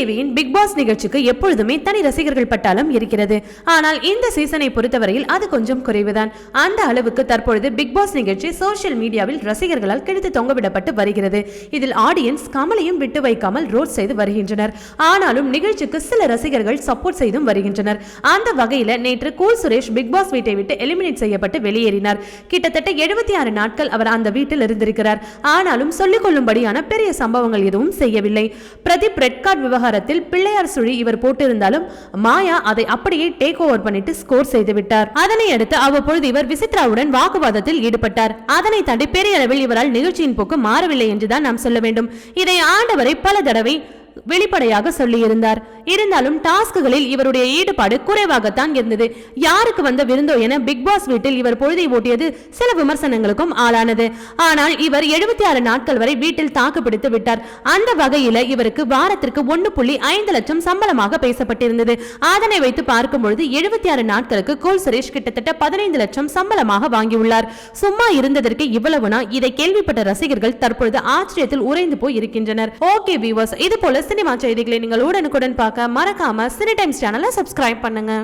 டிவியின் big pass நிகழ்ச்சிக்கு எப்பொழுதுமே தனி ரசிகர்கள் பட்டாலும் இருக்கிறது. ஆனால் இந்த சீசனை பொறுத்தவரையில் அது கொஞ்சம் குறைவுதான். அந்த அளவுக்கு தற்பொழுது பிக் பாஸ் நிகழ்ச்சி சோசியல் மீடியாவில் ரசிகர்களால் கிழித்து தொங்கவிடப்பட்டு வருகிறது. இதில் ஆடியன்ஸ் கமலையும் விட்டு வைக்காமல் ரோட் செய்து வருகின்றனர். ஆனாலும் நிகழ்ச்சிக்கு சில ரசிகர்கள் சப்போர்ட் செய்தும் வருகின்றனர். அந்த வகையில் நேற்று கூல் சுரேஷ் பிக் பாஸ் வீட்டை விட்டு எலிமினேட் செய்யப்பட்டு வெளியேறினார். கிட்டத்தட்ட எழுபத்தி ஆறு நாட்கள் அவர் அந்த வீட்டில் இருந்திருக்கிறார். ஆனாலும் சொல்லிக் கொள்ளும்படியான பெரிய சம்பவங்கள் எதுவும் செய்யவில்லை. பிரதீப் ரெட் கார்டு விவகாரம் விவகாரத்தில் பிள்ளையார் சுழி இவர் போட்டிருந்தாலும் மாயா அதை அப்படியே டேக் ஓவர் பண்ணிட்டு ஸ்கோர் செய்து விட்டார். அதனை அடுத்து அவ்வப்பொழுது இவர் விசித்ராவுடன் வாக்குவாதத்தில் ஈடுபட்டார். அதனை தாண்டி பெரிய அளவில் இவரால் நிகழ்ச்சியின் போக்கு மாறவில்லை என்றுதான் நாம் சொல்ல வேண்டும். இதை ஆண்டவரை பல தடவை வெளிப்படையாக சொல்லியிருந்தார். இருந்தாலும் டாஸ்குகளில் இவருடைய ஈடுபாடு குறைவாகத்தான் இருந்தது. யாருக்கு வந்த விருந்தோ என பிக் பாஸ் வீட்டில் இவர் பொழுதை ஓட்டியது சில விமர்சனங்களுக்கும் ஆளானது. ஆனால் இவர் எழுபத்தி ஆறு நாட்கள் வரை வீட்டில் தாக்கு பிடித்து விட்டார். அந்த வகையில இவருக்கு வாரத்திற்கு ஒன்னு புள்ளி ஐந்து லட்சம் சம்பளமாக பேசப்பட்டிருந்தது. அதனை வைத்து பார்க்கும் பொழுது எழுபத்தி ஆறு நாட்களுக்கு கோல் சுரேஷ் கிட்டத்தட்ட பதினைந்து லட்சம் சம்பளமாக வாங்கியுள்ளார். சும்மா இருந்ததற்கு இவ்வளவுனா இதை கேள்விப்பட்ட ரசிகர்கள் தற்பொழுது ஆச்சரியத்தில் உறைந்து போய் இருக்கின்றனர். ஓகே வியூவர்ஸ் இது போல சினிமா செய்திகளை நீங்கள் உடனுக்குடன் பார்க்க பார்க்க மறக்காம சினி டைம்ஸ் சேனலை சப்ஸ்கிரைப் பண்ணுங்க.